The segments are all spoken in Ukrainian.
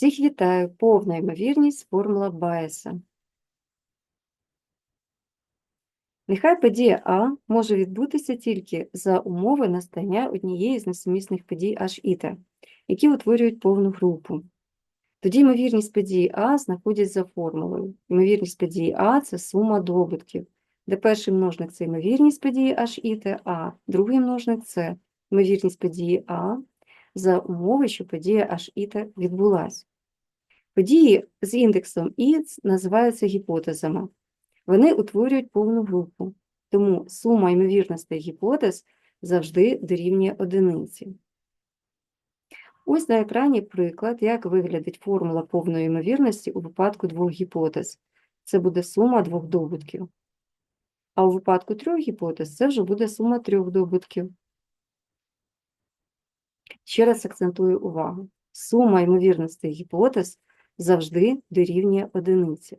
Всіх вітаю, повна ймовірність формула Байеса. Нехай подія А може відбутися тільки за умови настання однієї з несумісних подій H і T, які утворюють повну групу. Тоді ймовірність події А знаходять за формулою. Ймовірність події А – це сума добутків, де перший множник – це ймовірність події H і T, а другий множник – це ймовірність події А за умови, що подія H і T відбулась. Події з індексом І називаються гіпотезами. Вони утворюють повну групу, тому сума ймовірностей гіпотез завжди дорівнює одиниці. Ось на екрані приклад, як виглядить формула повної ймовірності у випадку двох гіпотез. Це буде сума двох добутків. А у випадку трьох гіпотез це вже буде сума трьох добутків. Ще раз акцентую увагу. Сума ймовірностей гіпотез завжди дорівнює одиниці.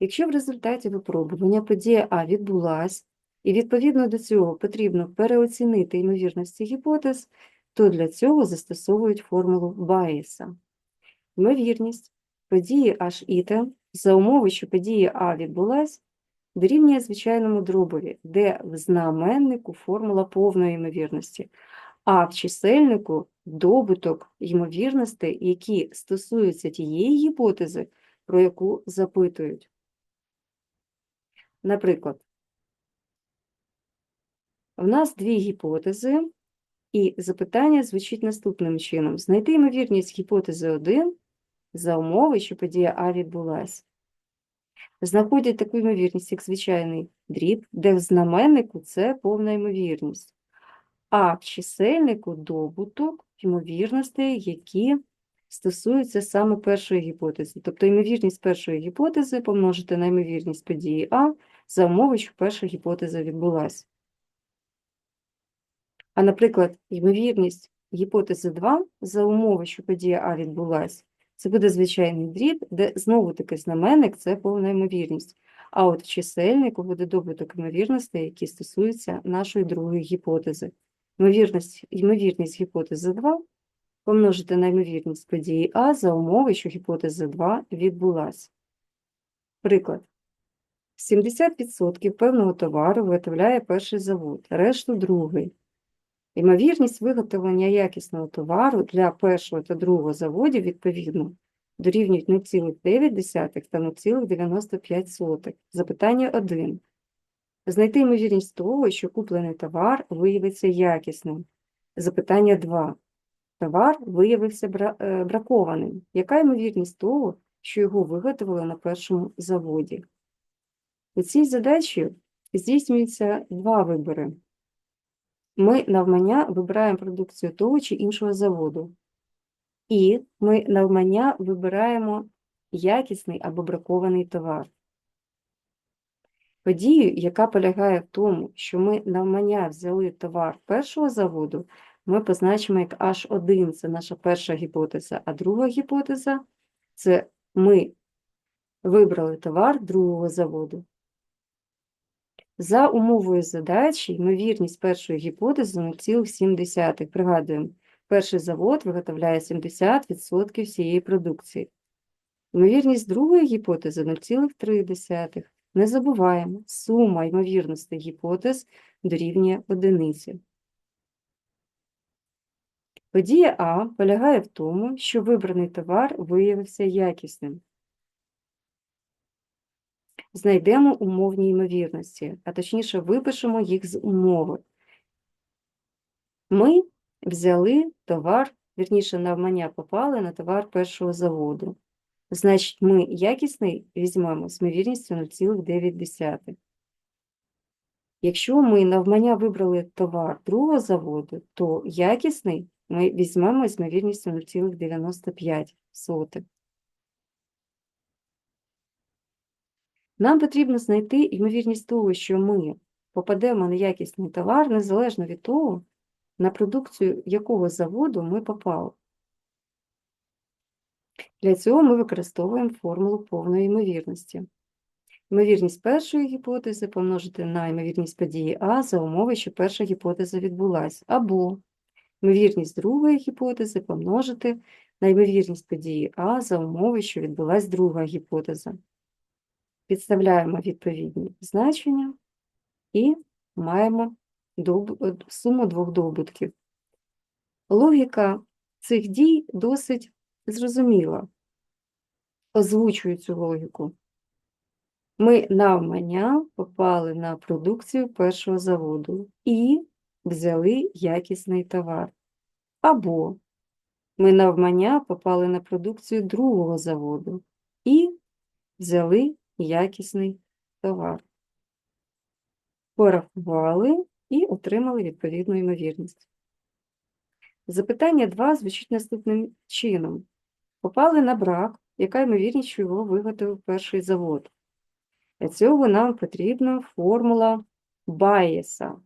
Якщо в результаті випробування подія А відбулась, і відповідно до цього потрібно переоцінити ймовірності гіпотез, то для цього застосовують формулу Байеса. Ймовірність події H і T за умови, що подія А відбулась, дорівнює звичайному дробові, де в знаменнику формула повної ймовірності, а в чисельнику добуток ймовірностей, які стосуються тієї гіпотези, про яку запитують. Наприклад, в нас дві гіпотези, і запитання звучить наступним чином. Знайти ймовірність гіпотези 1 за умови, що подія А відбулася. Знаходять таку ймовірність, як звичайний дріб, де в знаменнику це повна ймовірність, а в чисельнику добуток ймовірностей, які стосуються саме першої гіпотези. Тобто ймовірність першої гіпотези помножити на ймовірність події А за умови, що перша гіпотеза відбулася. А, наприклад, ймовірність гіпотези 2 за умови, що подія А відбулася, це буде звичайний дріб, де знову-таки знаменник це повна ймовірність. А от в чисельнику буде добуток ймовірностей, які стосуються нашої другої гіпотези. Ймовірність, ймовірність гіпотези 2 помножити на ймовірність події А за умови, що гіпотеза 2 відбулася. Приклад. 70% певного товару виготовляє перший завод, решту другий. Ймовірність виготовлення якісного товару для першого та другого заводів, відповідно, дорівнюють 0,9 та 0,95. Запитання 1. Знайти ймовірність того, що куплений товар виявиться якісним. Запитання 2. Товар виявився бракованим. Яка ймовірність того, що його виготовили на першому заводі? У цій задачі здійснюється два вибори. Ми навмання вибираємо продукцію того чи іншого заводу. І ми навмання вибираємо якісний або бракований товар. Подію, яка полягає в тому, що ми навмання взяли товар першого заводу, ми позначимо як H1 це наша перша гіпотеза, а друга гіпотеза це ми вибрали товар другого заводу. За умовою задачі, ймовірність першої гіпотези 0,7. Пригадуємо, перший завод виготовляє 70% всієї продукції. Ймовірність другої гіпотези 0,3. Не забуваємо, сума ймовірностей гіпотез дорівнює одиниці. Подія А полягає в тому, що вибраний товар виявився якісним. Знайдемо умовні ймовірності, а точніше випишемо їх з умови. Ми взяли товар, вірніше, навмання попали на товар першого заводу. Значить, ми якісний візьмемо з ймовірністю 0,9. Якщо ми навмання вибрали товар другого заводу, то якісний ми візьмемо з ймовірністю 0,95. Нам потрібно знайти ймовірність того, що ми попадемо на якісний товар, незалежно від того, на продукцію якого заводу ми попали. Для цього ми використовуємо формулу повної ймовірності. Ймовірність першої гіпотези помножити на ймовірність події А за умови, що перша гіпотеза відбулася, або ймовірність другої гіпотези помножити на ймовірність події А за умови, що відбулась друга гіпотеза. Підставляємо відповідні значення і маємо суму двох добутків. Логіка цих дій досить зрозуміла. Озвучую цю логіку. Ми навмання попали на продукцію першого заводу і взяли якісний товар. Або ми навмання попали на продукцію другого заводу і взяли якісний товар. Порахували і отримали відповідну ймовірність. Запитання 2 звучить наступним чином. Попали на брак, яка ймовірність, що його виготовив перший завод. Для цього нам потрібна формула Байеса.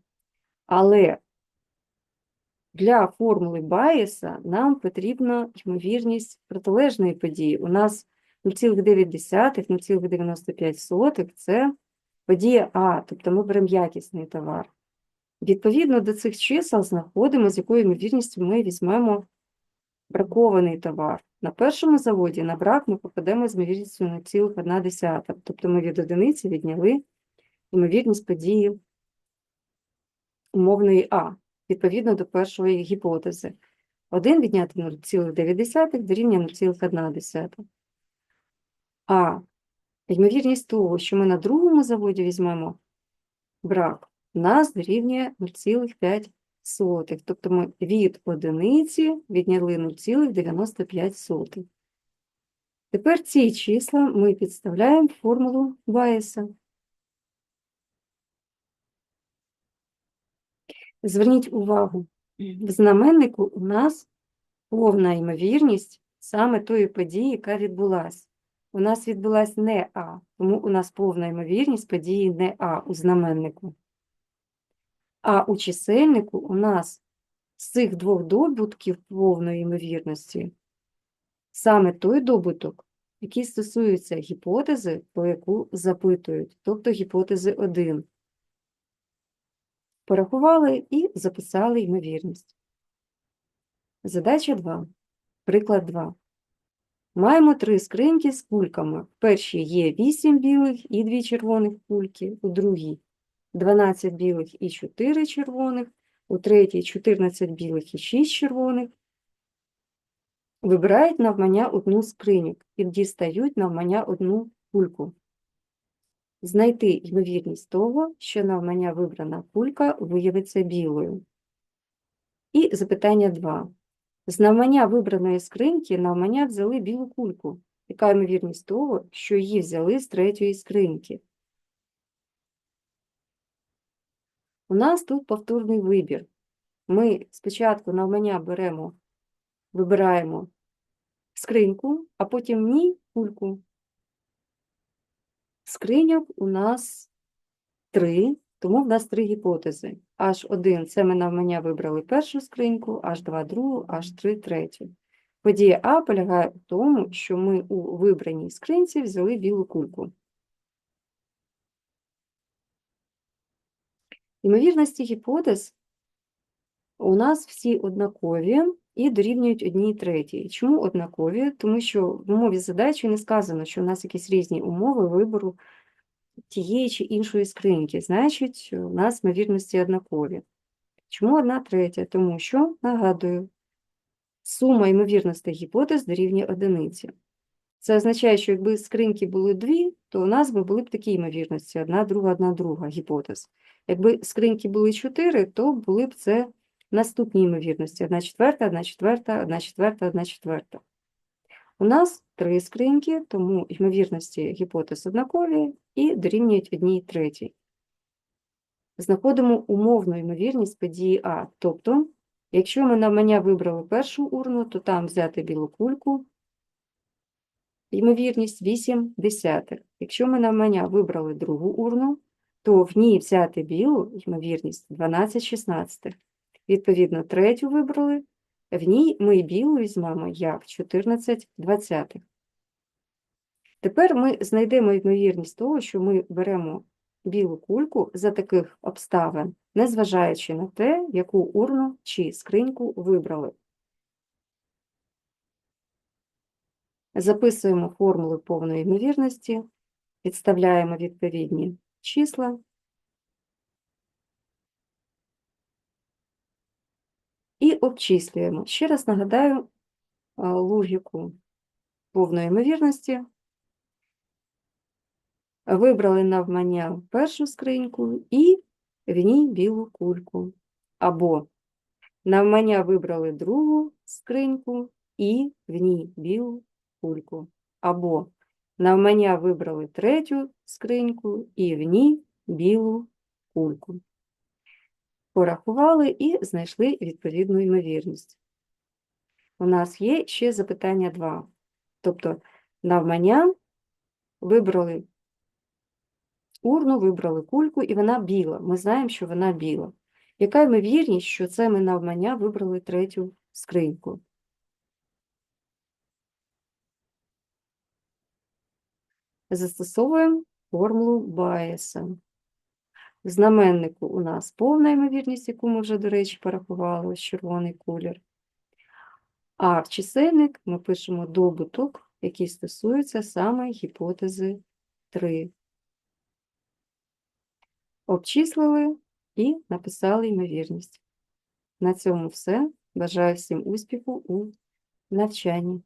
Але для формули Байеса нам потрібна ймовірність протилежної події. У нас 0,9, 0,95 це подія А, тобто ми беремо якісний товар. Відповідно до цих чисел знаходимо, з якою ймовірністю ми візьмемо бракований товар. На першому заводі на брак ми попадемо з ймовірністю 0,1, тобто ми від одиниці відняли ймовірність події умовної А, відповідно до першої гіпотези. 1 відняти 0,9 дорівнює 0,1. А ймовірність того, що ми на другому заводі візьмемо брак, у нас дорівнює 0,5. Тобто ми від одиниці відняли 0,95. Тепер ці числа ми підставляємо в формулу Байеса. Зверніть увагу, в знаменнику у нас повна ймовірність саме тої події, яка відбулась. У нас відбулась не А, тому у нас повна ймовірність події не А у знаменнику. А у чисельнику у нас з цих двох добутків повної ймовірності саме той добуток, який стосується гіпотези, про яку запитують, тобто гіпотези 1. Порахували і записали ймовірність. Задача 2. Приклад 2. Маємо три скриньки з кульками. В першій є 8 білих і 2 червоних кульки, у другій 12 білих і 4 червоних, у третій 14 білих і 6 червоних. Вибирають навмання одну з скриньок і дістають навмання одну кульку. Знайти ймовірність того, що навмання вибрана кулька виявиться білою. І запитання 2. З навмання вибраної скриньки навмання взяли білу кульку. Яка ймовірність того, що її взяли з третьої скриньки? У нас тут повторний вибір. Ми спочатку навмання беремо, вибираємо скриньку, а потім в ній кульку. Скриньок у нас три, тому в нас три гіпотези. H1 це ми навмання вибрали першу скриньку, H2 другу, H3 третю. Подія А полягає в тому, що ми у вибраній скринці взяли білу кульку. Ймовірності гіпотез у нас всі однакові і дорівнюють одній третій. Чому однакові? Тому що в умові задачі не сказано, що у нас якісь різні умови вибору тієї чи іншої скриньки. Значить, у нас ймовірності однакові. Чому одна третя? Тому що, нагадую, сума ймовірностей гіпотез дорівнює одиниці. Це означає, що якби скриньки були дві, то у нас би були б такі ймовірності: одна, друга, одна, друга гіпотез. Якби скриньки були 4, то були б це наступні ймовірності: 1 четверта, 1 четверта, 1 четверта, 1 четверта. У нас три скриньки, тому ймовірності гіпотез однакові і дорівнюють одній третій. Знаходимо умовну ймовірність події А. Тобто, якщо ми навмання вибрали першу урну, то там взяти білу кульку, ймовірність 8 десятих. Якщо ми навмання вибрали другу урну, то в ній взяти білу ймовірність 12 шістнадцятих. Відповідно, третю вибрали, в ній ми білу візьмемо як 14 двадцятих. Тепер ми знайдемо ймовірність того, що ми беремо білу кульку за таких обставин, незважаючи на те, яку урну чи скриньку вибрали. Записуємо формули повної ймовірності, підставляємо відповідні числа і обчислюємо. Ще раз нагадаю логіку повної ймовірності. Вибрали навмання першу скриньку і в ній білу кульку. Або навмання вибрали другу скриньку і в ній білу кульку. Або навмання вибрали третю скриньку і в ній білу кульку. Порахували і знайшли відповідну ймовірність. У нас є ще запитання 2. Тобто навмання вибрали урну, вибрали кульку, і вона біла. Ми знаємо, що вона біла. Яка ймовірність, що це ми навмання вибрали третю скриньку? Застосовуємо формулу Байеса. В знаменнику у нас повна ймовірність, яку ми вже, до речі, порахували, ось червоний колір. А в чисельник ми пишемо добуток, який стосується саме гіпотези 3. Обчислили і написали ймовірність. На цьому все. Бажаю всім успіху у навчанні.